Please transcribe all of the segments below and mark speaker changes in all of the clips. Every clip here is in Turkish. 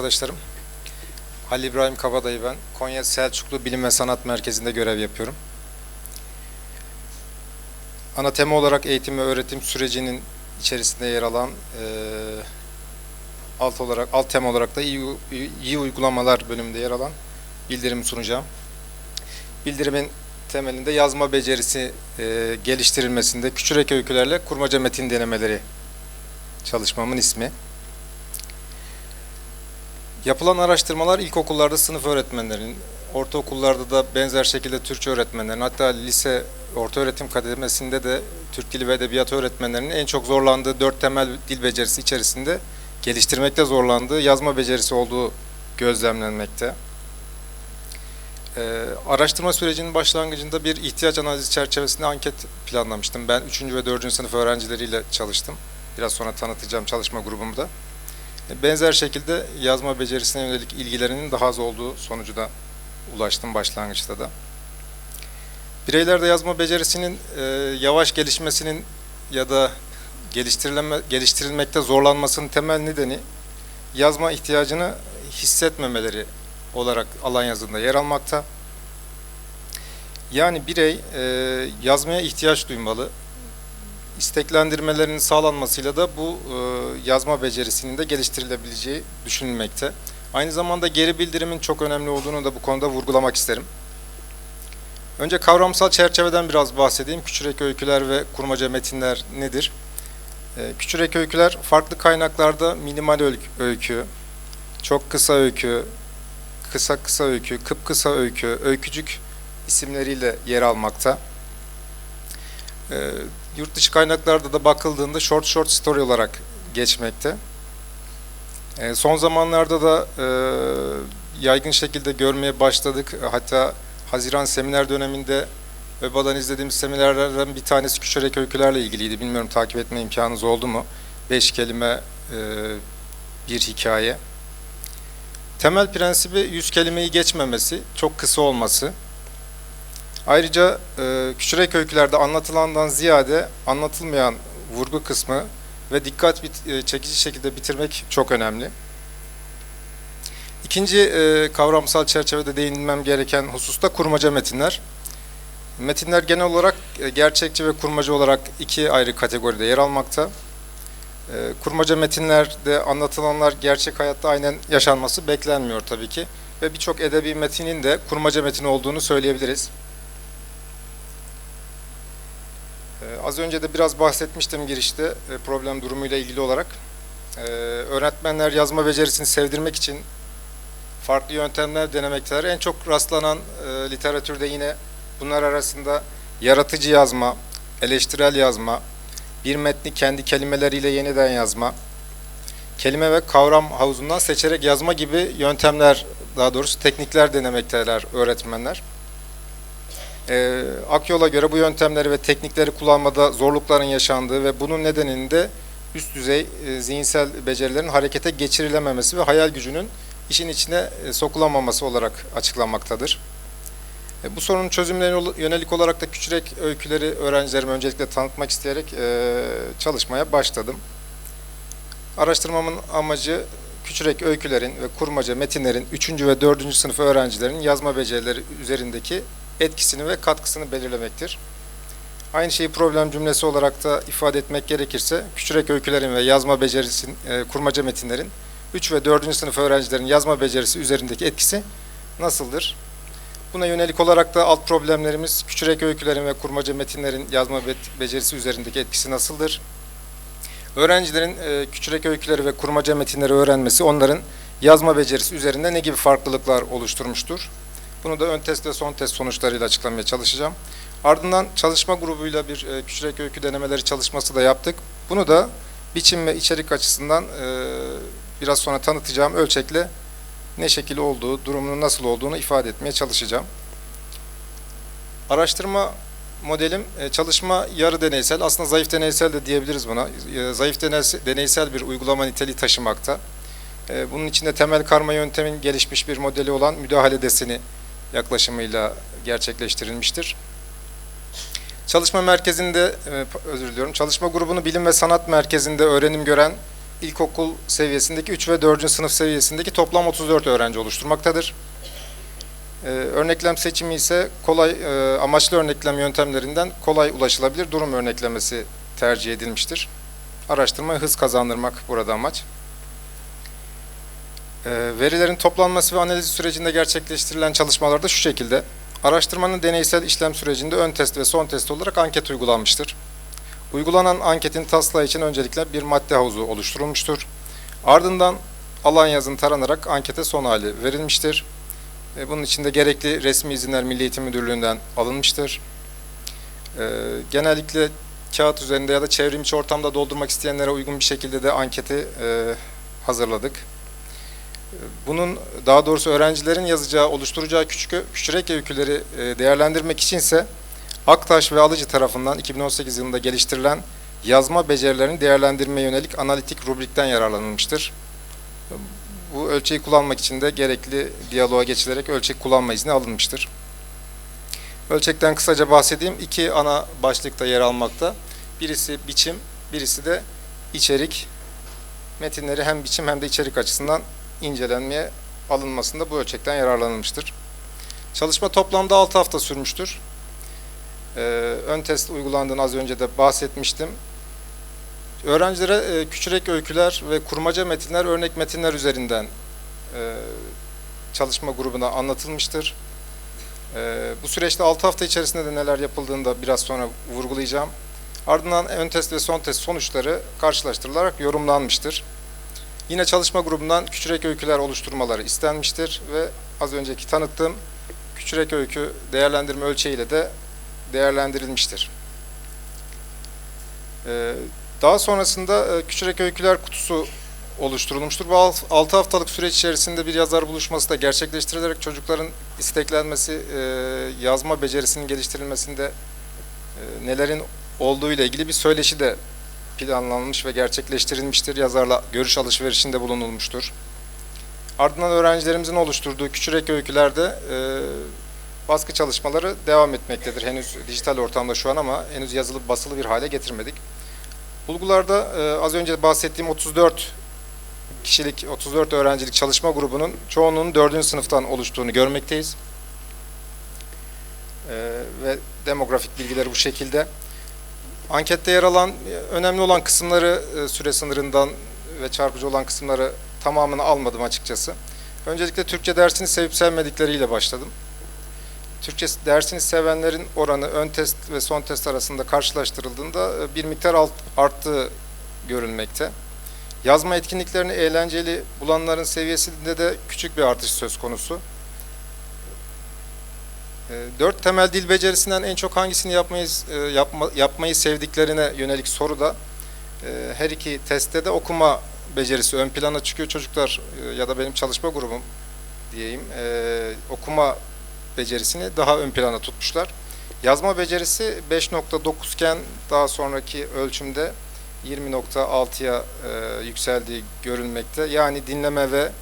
Speaker 1: Arkadaşlarım. Halil İbrahim Kabadayı ben. Konya Selçuklu Bilim ve Sanat Merkezi'nde görev yapıyorum. Ana tema olarak eğitim ve öğretim sürecinin içerisinde yer alan eee, alt olarak alt tema olarak da iyi, iyi uygulamalar bölümünde yer alan bildirim sunacağım. Bildirimin temelinde yazma becerisi eee, geliştirilmesinde küçük öykülerle kurmaca metin denemeleri çalışmamın ismi. Yapılan araştırmalar ilkokullarda sınıf öğretmenlerinin, ortaokullarda da benzer şekilde Türkçe öğretmenlerin, hatta lise orta öğretim kademesinde de Türk Dili ve Edebiyatı öğretmenlerinin en çok zorlandığı dört temel dil becerisi içerisinde geliştirmekte zorlandığı yazma becerisi olduğu gözlemlenmekte. Ee, araştırma sürecinin başlangıcında bir ihtiyaç analizi çerçevesinde anket planlamıştım. Ben 3. ve 4. sınıf öğrencileriyle çalıştım. Biraz sonra tanıtacağım çalışma grubumda. Benzer şekilde yazma becerisine yönelik ilgilerinin daha az olduğu sonucuna ulaştım başlangıçta da. Bireylerde yazma becerisinin e, yavaş gelişmesinin ya da geliştirilme, geliştirilmekte zorlanmasının temel nedeni yazma ihtiyacını hissetmemeleri olarak alan yazında yer almakta. Yani birey e, yazmaya ihtiyaç duymalı, isteklendirmelerinin sağlanmasıyla da bu e, yazma becerisinin de geliştirilebileceği düşünülmekte. Aynı zamanda geri bildirimin çok önemli olduğunu da bu konuda vurgulamak isterim. Önce kavramsal çerçeveden biraz bahsedeyim. Küçürek öyküler ve kurmaca metinler nedir? E, küçürek öyküler farklı kaynaklarda minimal öykü, çok kısa öykü, kısa kısa öykü, kıpkısa öykü, öykücük isimleriyle yer almakta. Yurt dışı kaynaklarda da bakıldığında short short story olarak geçmekte. E, son zamanlarda da e, yaygın şekilde görmeye başladık. Hatta Haziran seminer döneminde ÖBA'dan izlediğimiz seminerlerden bir tanesi Küçerek Öykülerle ilgiliydi. Bilmiyorum takip etme imkanınız oldu mu? Beş kelime e, bir hikaye. Temel prensibi yüz kelimeyi geçmemesi, çok kısa olması. Ayrıca e, küçürek öykülerde anlatılandan ziyade anlatılmayan vurgu kısmı ve dikkat bit, e, çekici şekilde bitirmek çok önemli. İkinci e, kavramsal çerçevede değinmem gereken hususta kurmaca metinler. Metinler genel olarak e, gerçekçi ve kurmaca olarak iki ayrı kategoride yer almakta. E, kurmaca metinlerde anlatılanlar gerçek hayatta aynen yaşanması beklenmiyor tabii ki. Ve birçok edebi metinin de kurmaca metin olduğunu söyleyebiliriz. Ee, az önce de biraz bahsetmiştim girişte e, problem durumuyla ilgili olarak. Ee, öğretmenler yazma becerisini sevdirmek için farklı yöntemler denemekteler. En çok rastlanan e, literatürde yine bunlar arasında yaratıcı yazma, eleştirel yazma, bir metni kendi kelimeleriyle yeniden yazma, kelime ve kavram havuzundan seçerek yazma gibi yöntemler, daha doğrusu teknikler denemekteler öğretmenler. E, Akyol'a göre bu yöntemleri ve teknikleri kullanmada zorlukların yaşandığı ve bunun nedeninde üst düzey e, zihinsel becerilerin harekete geçirilememesi ve hayal gücünün işin içine e, sokulamaması olarak açıklanmaktadır. E, bu sorunun çözümlerine yönelik olarak da küçük öyküleri öğrencilerime öncelikle tanıtmak isteyerek çalışmaya başladım. Araştırmamın amacı küçük öykülerin ve kurmaca metinlerin 3. ve 4. sınıf öğrencilerinin yazma becerileri üzerindeki etkisini ve katkısını belirlemektir. Aynı şeyi problem cümlesi olarak da ifade etmek gerekirse, küçük öykülerin ve yazma becerisin, e, kurmaca metinlerin 3 ve 4. sınıf öğrencilerin yazma becerisi üzerindeki etkisi nasıldır? Buna yönelik olarak da alt problemlerimiz küçük öykülerin ve kurmaca metinlerin yazma becerisi üzerindeki etkisi nasıldır? Öğrencilerin e, küçük öyküleri ve kurmaca metinleri öğrenmesi onların yazma becerisi üzerinde ne gibi farklılıklar oluşturmuştur? Bunu da ön test ve son test sonuçlarıyla açıklamaya çalışacağım. Ardından çalışma grubuyla bir e, küçük öykü denemeleri çalışması da yaptık. Bunu da biçim ve içerik açısından e, biraz sonra tanıtacağım ölçekle ne şekil olduğu, durumunun nasıl olduğunu ifade etmeye çalışacağım. Araştırma modelim e, çalışma yarı deneysel, aslında zayıf deneysel de diyebiliriz buna. E, zayıf deneysel bir uygulama niteliği taşımakta. E, bunun içinde temel karma yöntemin gelişmiş bir modeli olan müdahale deseni yaklaşımıyla gerçekleştirilmiştir. Çalışma merkezinde, özür diliyorum, çalışma grubunu bilim ve sanat merkezinde öğrenim gören ilkokul seviyesindeki 3 ve 4. sınıf seviyesindeki toplam 34 öğrenci oluşturmaktadır. Ee, örneklem seçimi ise kolay e, amaçlı örneklem yöntemlerinden kolay ulaşılabilir durum örneklemesi tercih edilmiştir. Araştırmaya hız kazandırmak burada amaç. Ee, verilerin toplanması ve analiz sürecinde gerçekleştirilen çalışmalarda şu şekilde. Araştırmanın deneysel işlem sürecinde ön test ve son test olarak anket uygulanmıştır. Uygulanan anketin taslağı için öncelikle bir madde havuzu oluşturulmuştur. Ardından alan yazın taranarak ankete son hali verilmiştir. Bunun içinde gerekli resmi izinler Milli Eğitim Müdürlüğü'nden alınmıştır. E, Genellikle kağıt üzerinde ya da çevrimiçi ortamda doldurmak isteyenlere uygun bir şekilde de anketi e, hazırladık. Bunun daha doğrusu öğrencilerin yazacağı, oluşturacağı küçük küçürek öyküleri e, değerlendirmek içinse Aktaş ve Alıcı tarafından 2018 yılında geliştirilen yazma becerilerini değerlendirmeye yönelik analitik rubrikten yararlanılmıştır. Bu ölçeği kullanmak için de gerekli diyaloğa geçilerek ölçek kullanma izni alınmıştır. Ölçekten kısaca bahsedeyim. İki ana başlıkta yer almakta. Birisi biçim, birisi de içerik. Metinleri hem biçim hem de içerik açısından incelenmeye alınmasında bu ölçekten yararlanılmıştır. Çalışma toplamda 6 hafta sürmüştür. Ee, ön test uygulandığını az önce de bahsetmiştim. Öğrencilere e, küçürek öyküler ve kurmaca metinler, örnek metinler üzerinden e, çalışma grubuna anlatılmıştır. E, bu süreçte 6 hafta içerisinde de neler yapıldığını da biraz sonra vurgulayacağım. Ardından ön test ve son test sonuçları karşılaştırılarak yorumlanmıştır. Yine çalışma grubundan küçürek öyküler oluşturmaları istenmiştir ve az önceki tanıttığım küçürek öykü değerlendirme ölçeğiyle de değerlendirilmiştir. Ee, Daha sonrasında e, küçürek öyküler kutusu oluşturulmuştur. Bu 6 haftalık süreç içerisinde bir yazar buluşması da gerçekleştirilerek çocukların isteklenmesi, e, yazma becerisinin geliştirilmesinde e, nelerin olduğu ile ilgili bir söyleşi de planlanmış ve gerçekleştirilmiştir. Yazarla görüş alışverişinde bulunulmuştur. Ardından öğrencilerimizin oluşturduğu küçürek öykülerde e, baskı çalışmaları devam etmektedir. Henüz dijital ortamda şu an ama henüz yazılı basılı bir hale getirmedik. Bulgularda e, az önce bahsettiğim 34 kişilik, 34 öğrencilik çalışma grubunun çoğunluğunun 4. sınıftan oluştuğunu görmekteyiz. E, ve demografik bilgileri bu şekilde. Ankette yer alan, e, önemli olan kısımları e, süre sınırından ve çarpıcı olan kısımları tamamını almadım açıkçası. Öncelikle Türkçe dersini sevip sevmedikleriyle başladım. Türkçe dersini sevenlerin oranı ön test ve son test arasında karşılaştırıldığında e, bir miktar alt, arttığı görülmekte. Yazma etkinliklerini eğlenceli bulanların seviyesinde de küçük bir artış söz konusu. E, Dört temel dil becerisinden en çok hangisini yapmayı, e, yapma, yapmayı sevdiklerine yönelik soruda e, her iki testte de okuma becerisi ön plana çıkıyor. Çocuklar ya da benim çalışma grubum diyeyim okuma becerisini daha ön plana tutmuşlar. Yazma becerisi 5.9 iken daha sonraki ölçümde 20.6'ya e, yükseldiği görülmekte. Yani dinleme ve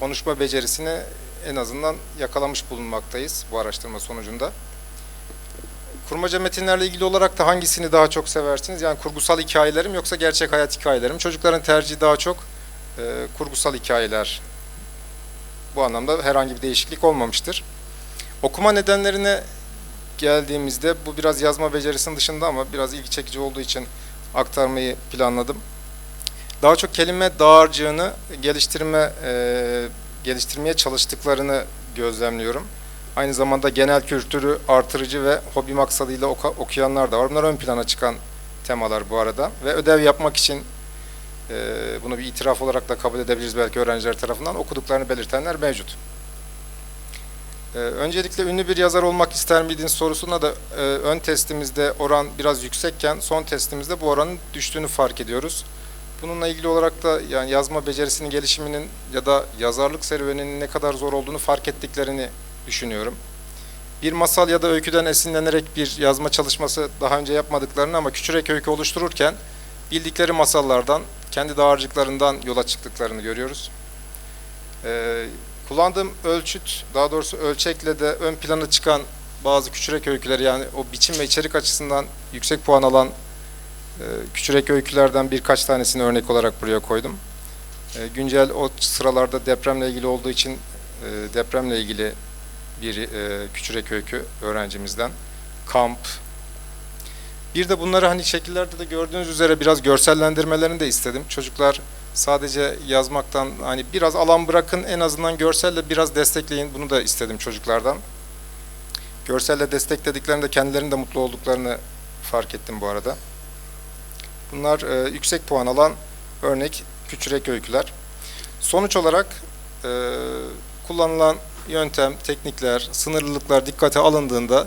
Speaker 1: konuşma becerisini en azından yakalamış bulunmaktayız bu araştırma sonucunda. Kurmaca metinlerle ilgili olarak da hangisini daha çok seversiniz? Yani kurgusal hikayelerim yoksa gerçek hayat hikayelerim? Çocukların tercihi daha çok e, kurgusal hikayeler bu anlamda herhangi bir değişiklik olmamıştır. Okuma nedenlerine geldiğimizde bu biraz yazma becerisinin dışında ama biraz ilgi çekici olduğu için aktarmayı planladım. Daha çok kelime dağarcığını geliştirme e, geliştirmeye çalıştıklarını gözlemliyorum. Aynı zamanda genel kültürü artırıcı ve hobi maksadıyla oku- okuyanlar da var. Bunlar ön plana çıkan temalar bu arada ve ödev yapmak için e, bunu bir itiraf olarak da kabul edebiliriz belki öğrenciler tarafından okuduklarını belirtenler mevcut. E, öncelikle ünlü bir yazar olmak ister miydin sorusuna da e, ön testimizde oran biraz yüksekken son testimizde bu oranın düştüğünü fark ediyoruz. Bununla ilgili olarak da yani yazma becerisinin gelişiminin ya da yazarlık serüveninin ne kadar zor olduğunu fark ettiklerini düşünüyorum. Bir masal ya da öyküden esinlenerek bir yazma çalışması daha önce yapmadıklarını ama küçürek öykü oluştururken bildikleri masallardan, kendi dağarcıklarından yola çıktıklarını görüyoruz. Ee, kullandığım ölçüt, daha doğrusu ölçekle de ön plana çıkan bazı küçürek öyküleri yani o biçim ve içerik açısından yüksek puan alan Küçürek öykülerden birkaç tanesini örnek olarak buraya koydum. E, Güncel o sıralarda depremle ilgili olduğu için e, depremle ilgili bir e, Küçürek öykü öğrencimizden. Kamp. Bir de bunları hani şekillerde de gördüğünüz üzere biraz görsellendirmelerini de istedim. Çocuklar sadece yazmaktan hani biraz alan bırakın en azından görselle biraz destekleyin bunu da istedim çocuklardan. Görselle desteklediklerinde kendilerinin de mutlu olduklarını fark ettim bu arada. Bunlar e, yüksek puan alan örnek küçürek öyküler. Sonuç olarak e, kullanılan yöntem, teknikler, sınırlılıklar dikkate alındığında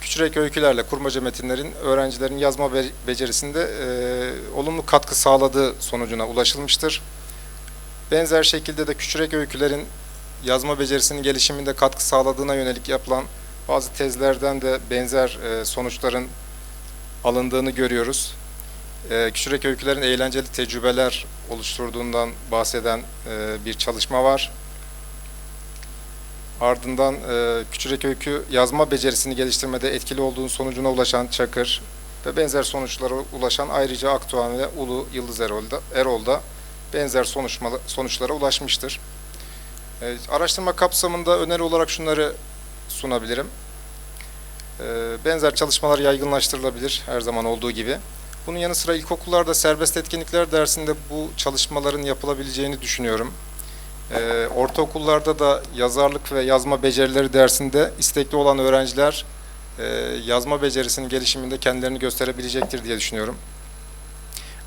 Speaker 1: küçürek öykülerle kurmaca metinlerin öğrencilerin yazma be- becerisinde e, olumlu katkı sağladığı sonucuna ulaşılmıştır. Benzer şekilde de küçürek öykülerin yazma becerisinin gelişiminde katkı sağladığına yönelik yapılan bazı tezlerden de benzer e, sonuçların alındığını görüyoruz. E, küçürek öykülerin eğlenceli tecrübeler oluşturduğundan bahseden e, bir çalışma var. Ardından e, küçürek öykü yazma becerisini geliştirmede etkili olduğu sonucuna ulaşan Çakır ve benzer sonuçlara ulaşan ayrıca Aktuğan ve Ulu Yıldız Erol'da, Erol'da benzer sonuçlara ulaşmıştır. E, araştırma kapsamında öneri olarak şunları sunabilirim. E, benzer çalışmalar yaygınlaştırılabilir her zaman olduğu gibi. Bunun yanı sıra ilkokullarda serbest etkinlikler dersinde bu çalışmaların yapılabileceğini düşünüyorum. Ee, ortaokullarda da yazarlık ve yazma becerileri dersinde istekli olan öğrenciler e, yazma becerisinin gelişiminde kendilerini gösterebilecektir diye düşünüyorum.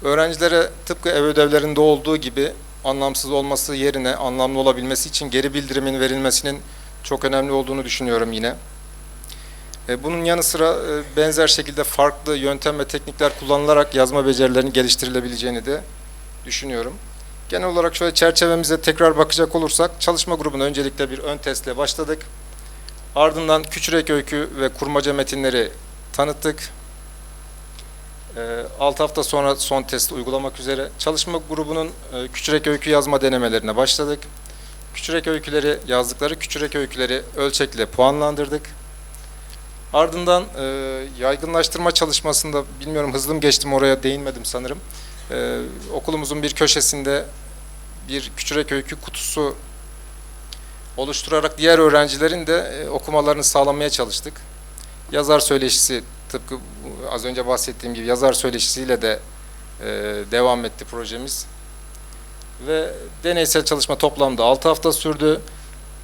Speaker 1: Öğrencilere tıpkı ev ödevlerinde olduğu gibi anlamsız olması yerine anlamlı olabilmesi için geri bildirimin verilmesinin çok önemli olduğunu düşünüyorum yine. E, Bunun yanı sıra e, benzer şekilde farklı yöntem ve teknikler kullanılarak yazma becerilerinin geliştirilebileceğini de düşünüyorum. Genel olarak şöyle çerçevemize tekrar bakacak olursak çalışma grubuna öncelikle bir ön testle başladık. Ardından küçürek öykü ve kurmaca metinleri tanıttık. 6 hafta sonra son testi uygulamak üzere çalışma grubunun e, küçürek öykü yazma denemelerine başladık. Küçürek öyküleri yazdıkları küçürek öyküleri ölçekle puanlandırdık. Ardından e, yaygınlaştırma çalışmasında bilmiyorum hızlı geçtim oraya değinmedim sanırım. E, okulumuzun bir köşesinde bir küçürek öykü kutusu oluşturarak diğer öğrencilerin de e, okumalarını sağlamaya çalıştık. Yazar söyleşisi tıpkı az önce bahsettiğim gibi yazar söyleşisiyle de e, devam etti projemiz. Ve deneysel çalışma toplamda 6 hafta sürdü.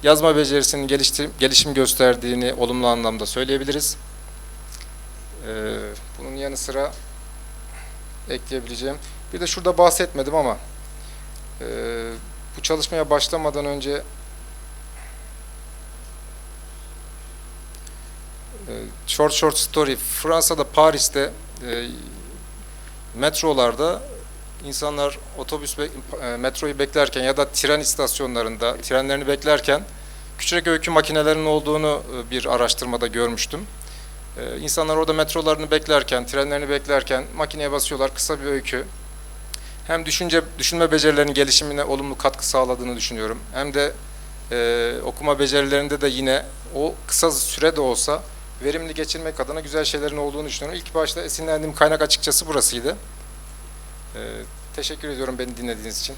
Speaker 1: Yazma becerisinin gelişti- gelişim gösterdiğini olumlu anlamda söyleyebiliriz. E, bunun yanı sıra ekleyebileceğim. Bir de şurada bahsetmedim ama e, bu çalışmaya başlamadan önce e, Short Short Story Fransa'da Paris'te e, metrolarda insanlar otobüs bek- e, metroyu beklerken ya da tren istasyonlarında trenlerini beklerken küçük öykü makinelerinin olduğunu e, bir araştırmada görmüştüm. Ee, insanlar orada metrolarını beklerken, trenlerini beklerken makineye basıyorlar kısa bir öykü. Hem düşünce düşünme becerilerinin gelişimine olumlu katkı sağladığını düşünüyorum. Hem de e, okuma becerilerinde de yine o kısa süre de olsa verimli geçirmek adına güzel şeylerin olduğunu düşünüyorum. İlk başta esinlendiğim kaynak açıkçası burasıydı. Ee, teşekkür ediyorum beni dinlediğiniz için.